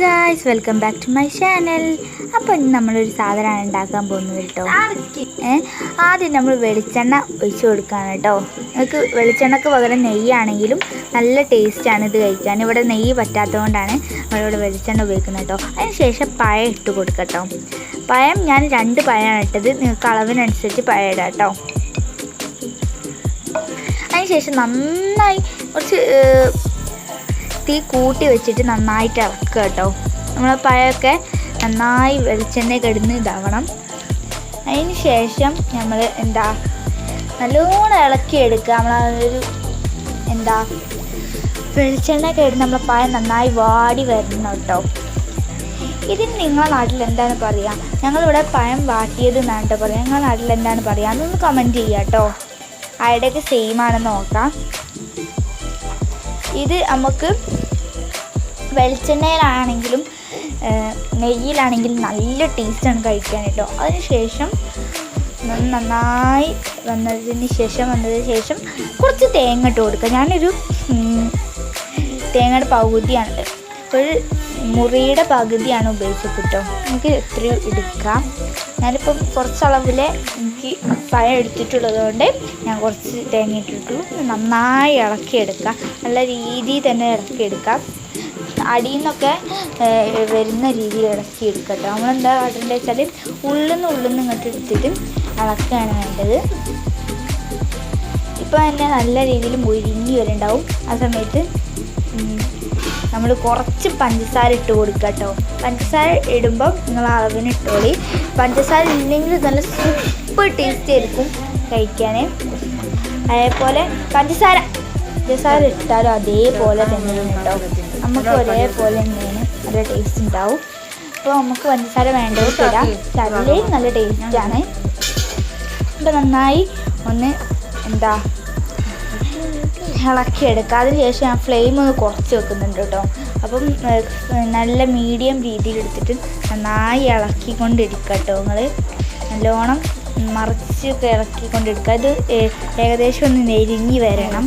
Guys welcome back to my channel അപ്പോൾ ഇന്ന് നമ്മളൊരു സാധനമാണ് ഉണ്ടാക്കാൻ പോകുന്നത് കേട്ടോ. ഏഹ് ആദ്യം നമ്മൾ വെളിച്ചെണ്ണ ഒഴിച്ചു കൊടുക്കുകയാണ് കേട്ടോ. നിങ്ങൾക്ക് വെളിച്ചെണ്ണക്ക് പകരം നെയ്യാണെങ്കിലും നല്ല ടേസ്റ്റാണ് ഇത് കഴിക്കാൻ. ഇവിടെ നെയ്യ് പറ്റാത്തതുകൊണ്ടാണ് നമ്മളിവിടെ വെളിച്ചെണ്ണ ഉപയോഗിക്കുന്നത് കേട്ടോ. അതിന് ശേഷം പഴം ഇട്ട് കൊടുക്കട്ടോ പഴം ഞാൻ രണ്ട് പഴമാണ് ഇട്ടത്. നിങ്ങൾക്ക് അളവിനനുസരിച്ച് പഴം ഇടാം കേട്ടോ. അതിനുശേഷം നന്നായി കുറച്ച് തീ കൂട്ടി വെച്ചിട്ട് നന്നായിട്ട് ഇളക്കുക കേട്ടോ. നമ്മൾ പഴമൊക്കെ നന്നായി വെളിച്ചെണ്ണ കിടന്ന് ഇതാവണം. അതിന് ശേഷം നമ്മൾ എന്താ നല്ലോണം ഇളക്കി എടുക്കുക. നമ്മളൊരു എന്താ വെളിച്ചെണ്ണ കിടന്ന് നമ്മളെ പഴം നന്നായി വാടി വരണം കേട്ടോ. ഇതിന് നിങ്ങളുടെ നാട്ടിൽ എന്താണ് പറയുക ഞങ്ങളിവിടെ പഴം വാട്ടിയത് എന്നാണ് കേട്ടോ പറയുക നിങ്ങളുടെ നാട്ടിൽ എന്താണ് പറയുക അതൊന്ന് കമന്റ് ചെയ്യാം കേട്ടോ. ആരുടെയൊക്കെ സെയിം ആണെന്ന് നോക്കാം. ഇത് നമുക്ക് വെളിച്ചെണ്ണയിലാണെങ്കിലും നെയ്യിലാണെങ്കിലും നല്ല ടേസ്റ്റാണ് കഴിക്കാൻ കേട്ടോ. അതിനുശേഷം നന്ന- നന്നായി വന്നതിന് ശേഷം വന്നതിന് ശേഷം കുറച്ച് തേങ്ങ ഇട്ട് കൊടുക്കുക ഞാനൊരു തേങ്ങയുടെ പകുതിയാണ്. ഒരു മുറിയുടെ പകുതിയാണ് ഉപയോഗിച്ചത് കേട്ടോ. നമുക്ക് എത്രയും എടുക്കാം. ഞാനിപ്പം കുറച്ച് അളവിൽ എനിക്ക് പഴം എടുത്തിട്ടുള്ളത് കൊണ്ട് ഞാൻ കുറച്ച് തേങ്ങ ഇട്ടിട്ടു നന്നായി ഇളക്കിയെടുക്കാം. നല്ല രീതിയിൽ തന്നെ ഇളക്കിയെടുക്കാം. അടിയിൽ നിന്നൊക്കെ വരുന്ന രീതിയിൽ ഇളക്കി എടുക്കട്ടോ നമ്മളെന്താ കാട്ടേണ്ടത് വെച്ചാൽ ഉള്ളിൽ നിന്ന് ഇങ്ങോട്ട് എടുത്തിട്ട് ഇളക്കുകയാണ് വേണ്ടത്. ഇപ്പോൾ തന്നെ നല്ല രീതിയിൽ മുരിങ്ങി വരുന്നുണ്ടാവും ആ സമയത്ത് നമ്മൾ കുറച്ച് പഞ്ചസാര ഇട്ട് കൊടുക്കുക കേട്ടോ. പഞ്ചസാര ഇടുമ്പം നിങ്ങൾ അളവിന് ഇട്ടോളി. പഞ്ചസാര ഇല്ലെങ്കിൽ നല്ല സൂപ്പർ ടേസ്റ്റ് ആയിരിക്കും കഴിക്കാൻ അതേപോലെ പഞ്ചസാര. പഞ്ചസാര ഇട്ടാലും അതേപോലെ തന്നെയാണ് കേട്ടോ. നമുക്ക് ഒരേപോലെ തന്നെയാണ് നല്ല ടേസ്റ്റ് ഉണ്ടാവും. അപ്പോൾ നമുക്ക് പഞ്ചസാര വേണ്ടത് ഇടാം. ചല്ലേ നല്ല ടേസ്റ്റാണ് അപ്പോൾ നന്നായി ഒന്ന് എന്താ ഇളക്കിയെടുക്കുക അതിന് ശേഷം ഞാൻ ഫ്ലെയിം ഒന്ന് കുറച്ച് വെക്കുന്നുണ്ട് കേട്ടോ. അപ്പം നല്ല മീഡിയം രീതിയിൽ എടുത്തിട്ട് നന്നായി ഇളക്കിക്കൊണ്ടിരിക്കുക കേട്ടോ നിങ്ങൾ നല്ലോണം മറിച്ചൊക്കെ ഇളക്കിക്കൊണ്ടിരിക്കുക. ഇത് ഏകദേശം ഒന്ന് നെരിഞ്ഞ് വരണം.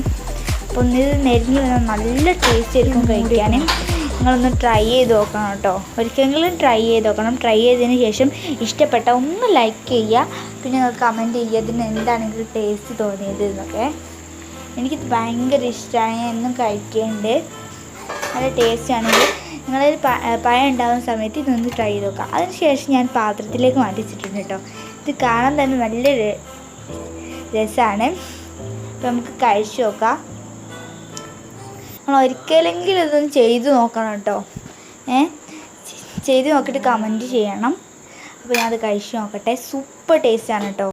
അപ്പോൾ ഒന്ന് ഇത് നെരിഞ്ഞ് വന്നാൽ നല്ല ടേസ്റ്റ് ആയിരിക്കും കഴിക്കാൻ നിങ്ങളൊന്ന് ട്രൈ ചെയ്ത് നോക്കണം കേട്ടോ. ഒരിക്കലെങ്കിലും ട്രൈ ചെയ്ത് നോക്കണം. ട്രൈ ചെയ്തതിന് ശേഷം ഇഷ്ടപ്പെട്ട ഒന്ന് ലൈക്ക് ചെയ്യുക. പിന്നെ നിങ്ങൾ കമന്റ് ചെയ്യുക ഇതിന് എന്താണെങ്കിലും ടേസ്റ്റ് തോന്നിയത് എന്നൊക്കെ. എനിക്കിത് ഭയങ്കര ഇഷ്ടമാണ് ഞാൻ എന്നും കഴിക്കുന്നുണ്ട് നല്ല ടേസ്റ്റ് ആണെങ്കിൽ നിങ്ങളൊരു പഴം ഉണ്ടാകുന്ന സമയത്ത് ഇതൊന്ന് ട്രൈ ചെയ്ത് നോക്കാം അതിനുശേഷം ഞാൻ പാത്രത്തിലേക്ക് മാറ്റിച്ചിട്ടുണ്ട് കേട്ടോ. ഇത് കാണാൻ തന്നെ നല്ല രസമാണ് അപ്പം നമുക്ക് കഴിച്ചു നോക്കാം. നമ്മൾ ഒരിക്കലെങ്കിലും ഇതൊന്ന് ചെയ്തു നോക്കണം കേട്ടോ. ഏ? ചെയ്ത് നോക്കിയിട്ട് കമന്റ് ചെയ്യണം. അപ്പോൾ ഞാനത് കഴിച്ചു നോക്കട്ടെ. സൂപ്പർ ടേസ്റ്റാണ് കേട്ടോ.